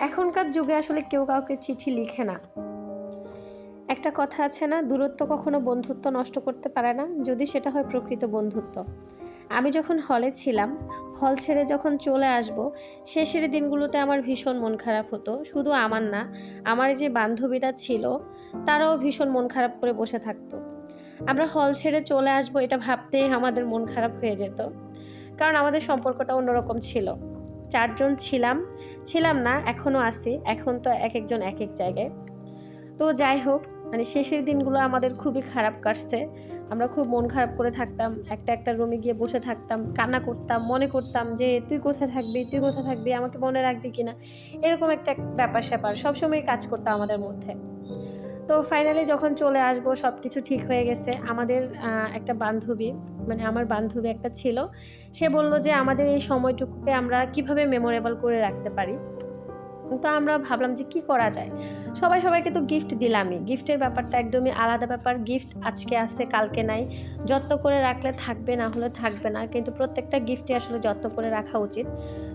এখনকার যুগে আসলে কেউ কাউকে চিঠি লিখে না। একটা কথা আছে না, দূরত্ব কখনো বন্ধুত্ব নষ্ট করতে পারে না, যদি সেটা হয় প্রকৃত বন্ধুত্ব। আমি যখন হলে ছিলাম হল ছেড়ে যখন চলে আসব, শেষের দিনগুলোতে আমার ভীষণ মন খারাপ হতো। শুধু আমার না, আমার যে বান্ধবীরা ছিল, তারাও ভীষণ মন খারাপ করে বসে থাকতো। আমরা হল ছেড়ে চলে আসব এটা ভাবতেই আমাদের মন খারাপ হয়ে যেত। কারণ আমাদের সম্পর্কটা অন্যরকম ছিল। চারজন ছিলাম। ছিলাম না এখনও আছি। এখন তো এক একজন এক এক জায়গায়। তো যাই হোক মানে শেষের দিনগুলো আমাদের খুবই খারাপ কাটছে। আমরা খুব মন খারাপ করে থাকতাম। একটা একটা রুমে গিয়ে বসে থাকতাম, কান্না করতাম, মনে করতাম যে, তুই কোথায় থাকবি? তুই কোথায় থাকবি? আমাকে মনে রাখবি কিনা? এরকম একটা ব্যাপার স্যাপার সবসময় কাজ করতাম আমাদের মধ্যে। তো ফাইনালি যখন চলে আসব সব কিছু ঠিক হয়ে গেছে। আমাদের একটা বান্ধবী মানে আমার বান্ধবী একটা ছিল। সে বলল যে আমাদের এই সময়টুকুকে আমরা কীভাবে মেমোরেবল করে রাখতে পারি? তো আমরা ভাবলাম যে কি করা যায়? সবাই সবাইকে তো গিফট দিলামই। গিফটের ব্যাপারটা একদমই আলাদা ব্যাপার। গিফট আজকে আছে, কালকে নাই। যত্ন করে রাখলে থাকবে, না হলে থাকবে না। কিন্তু প্রত্যেকটা গিফটই আসলে যত্ন করে রাখা উচিত।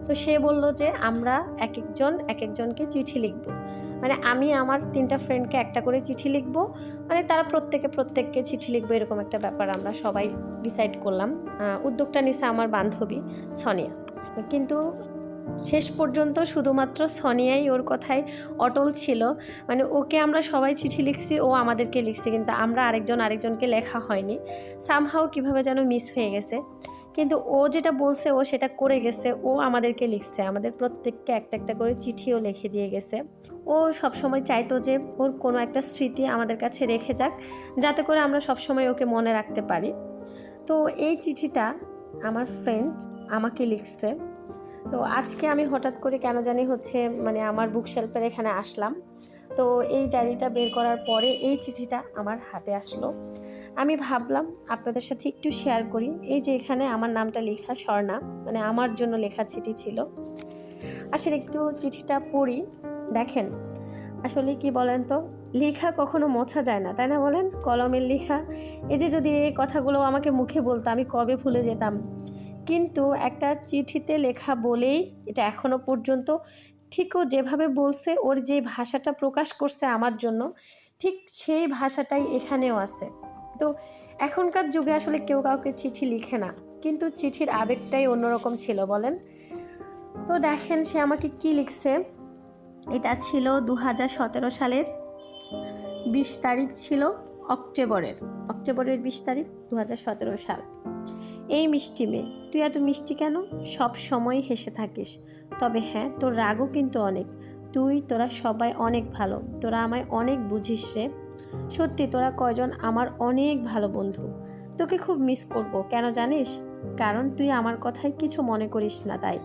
তো সে বলল যে আমরা এক একজন এক একজনকে চিঠি লিখব। মানে আমি আমার তিনটা ফ্রেন্ডকে একটা করে চিঠি লিখব। মানে তারা প্রত্যেকে প্রত্যেককে চিঠি লিখব এরকম একটা ব্যাপার আমরা সবাই ডিসাইড করলাম। উদ্যোগটা নিছে আমার বান্ধবী সনিয়া কিন্তু শেষ পর্যন্ত শুধুমাত্র সনিয়াই ওর কথায় অটল ছিল। মানে ওকে আমরা সবাই চিঠি লিখছি, ও আমাদেরকে লিখছে, কিন্তু আমরা আরেকজন আরেকজনকে লেখা হয়নি। সামহাও কীভাবে যেন মিস হয়ে গেছে। কিন্তু ও যেটা বলছে, ও সেটা করে গেছে, ও আমাদেরকে লিখছে। আমাদের প্রত্যেককে একটা একটা করে চিঠিও লিখে দিয়ে গেছে। ও সবসময় চাইতো যে ওর কোনো একটা স্মৃতি আমাদের কাছে রেখে যাক, যাতে করে আমরা সবসময় ওকে মনে রাখতে পারি। তো এই চিঠিটা আমার ফ্রেন্ড আমাকে লিখছে। তো আজকে আমি হঠাৎ করে কেন জানি হচ্ছে মানে আমার বুক শেল্ফের এখানে আসলাম। তো এই ডায়েরিটা বের করার পরে এই চিঠিটা আমার হাতে আসলো। আমি ভাবলাম আপনাদের সাথে একটু শেয়ার করি। এই যে এখানে আমার নামটা লেখা স্বর্ণা মানে আমার জন্য লেখা চিঠি ছিল। আসলে একটু চিঠিটা পড়ি। দেখেন, আসলে কি বলেন তো, লেখা কখনো মোছা যায় না, তাই না বলেন? কলমের লেখা। এই যে যদি এই কথাগুলো আমাকে মুখে বলতো, আমি কবে ভুলে যেতাম? কিন্তু একটা চিঠিতে লেখা বলেই এটা এখনও পর্যন্ত ঠিক ও যেভাবে বলছে, ওর যে ভাষাটা প্রকাশ করছে আমার জন্য, ঠিক সেই ভাষাটাই এখানেও আছে। তো এখনকার যুগে আসলে কেউ কাউকে চিঠি লিখে না, কিন্তু চিঠির আবেগটাই অন্যরকম ছিল, বলেন। তো দেখেন সে আমাকে কি লিখছে? এটা ছিল দু সালের বিশ তারিখ ছিল অক্টোবরের অক্টোবরের বিশ তারিখ দু সাল। এই মিষ্টি মেয়ে, তুই এত মিষ্টি কেন? সব সময় হেসে থাকিস। তবে হ্যাঁ তোর রাগও কিন্তু অনেক। তুই, তোরা সবাই অনেক ভালো। তোরা আমায় অনেক বুঝিস রে। সত্যি, তোরা কয়জন আমার অনেক ভালো বন্ধু। তোকে খুব মিস করব, কেন জানিস? কারণ তুই আমার কথায় কিছু মনে করিস না তাই।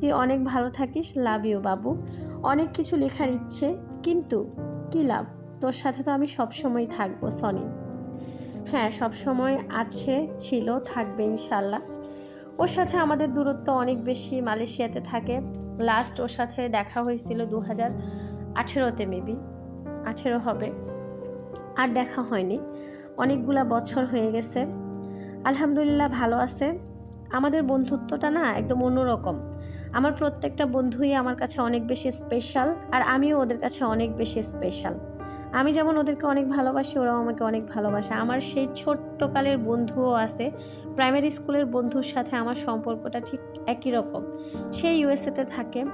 তুই অনেক ভালো থাকিস লাভ ইউ বাবু। অনেক কিছু লেখার ইচ্ছে, কিন্তু কি লাভ? তোর সাথে তো আমি সবসময় থাকব, সনি। হ্যাঁ সব সময় আছে, ছিল, থাকবে ইনশাল্লাহ ওর সাথে আমাদের দূরত্ব অনেক বেশি মালয়েশিয়াতে থাকে। লাস্ট ওর সাথে দেখা হয়েছিল দু হাজার আঠেরোতে মেবি আঠেরো হবে। আর দেখা হয়নি। অনেকগুলা বছর হয়ে গেছে। আলহামদুলিল্লাহ ভালো আছে। আমাদের বন্ধুত্বটা না একদম অন্যরকম। আমার প্রত্যেকটা বন্ধুই আমার কাছে অনেক বেশি স্পেশাল আর আমিও ওদের কাছে অনেক বেশি স্পেশাল আমি যেমন ওদেরকে অনেক ভালোবাসি, ওরাও আমাকে অনেক ভালোবাসে। আমার সেই ছোট্টকালের বন্ধুও আছে। প্রাইমারি স্কুলের বন্ধুর সাথে আমার সম্পর্কটা ঠিক একই রকম। সে ইউএসএতে থাকে।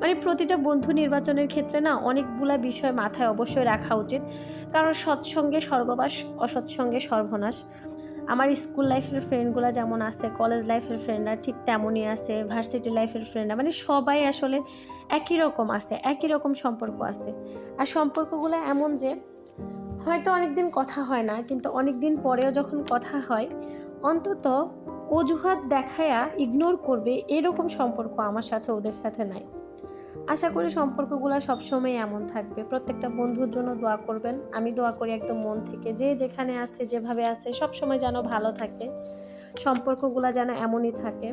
মানে প্রতিটা বন্ধু নির্বাচনের ক্ষেত্রে না অনেকগুলা বিষয় মাথায় অবশ্যই রাখা উচিত। কারণ সৎসঙ্গে স্বর্গবাস, অসৎসঙ্গে সর্বনাশ। আমার স্কুল লাইফের ফ্রেন্ডগুলো যেমন আছে কলেজ লাইফের ফ্রেন্ডরা ঠিক তেমনই আছে ভার্সিটি লাইফের ফ্রেন্ডরা মানে সবাই আসলে একই রকম আছে, একই রকম সম্পর্ক আছে। আর সম্পর্কগুলো এমন যে, হয়তো অনেক দিন কথা হয় না, কিন্তু অনেক দিন পরেও যখন কথা হয়, অন্তত অজুহাত দেখায়া ইগনোর করবে, এরকম সম্পর্ক আমার সাথে, ওদের সাথে নাই। আশা করি সম্পর্কগুলো সবসময় এমন থাকবে। প্রত্যেকটা বন্ধুর জন্য দোয়া করবেন। আমি দোয়া করি একদম মন থেকে যে যেখানে আছে, যেভাবে আছে, সবসময় যেন ভালো থাকে। সম্পর্কগুলো যেন এমনই থাকে।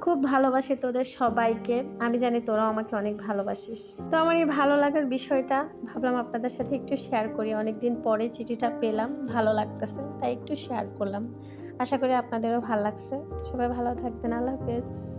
খুব ভালোবাসি তোদের সবাইকে। আমি জানি তোরাও আমাকে অনেক ভালোবাসিস। তো আমার এই ভালো লাগার বিষয়টা ভাবলাম আপনাদের সাথে একটু শেয়ার করি। অনেকদিন পরে চিঠিটা পেলাম, ভালো লাগতেছে, তাই একটু শেয়ার করলাম। আশা করি আপনাদেরও ভালো লাগছে। সবাই ভালো থাকবেন। আল্লাহ হাফেজ।